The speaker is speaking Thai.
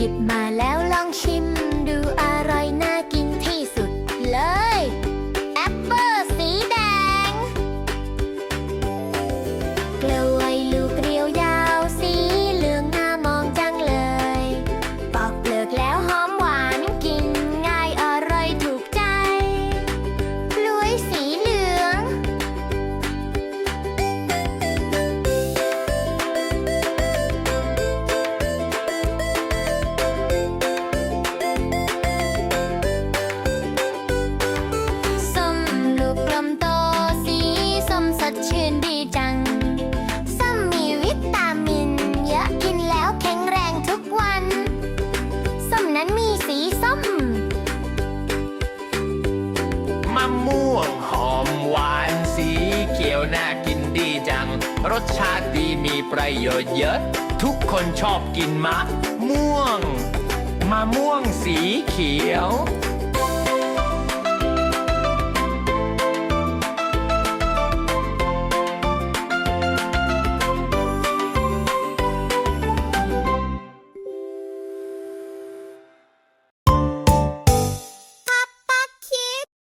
หยิบมาแล้วลองชิม รสชาติดีมีประโยชน์เยอะ ทุกคนชอบกินมะม่วง มะม่วงสีเขียว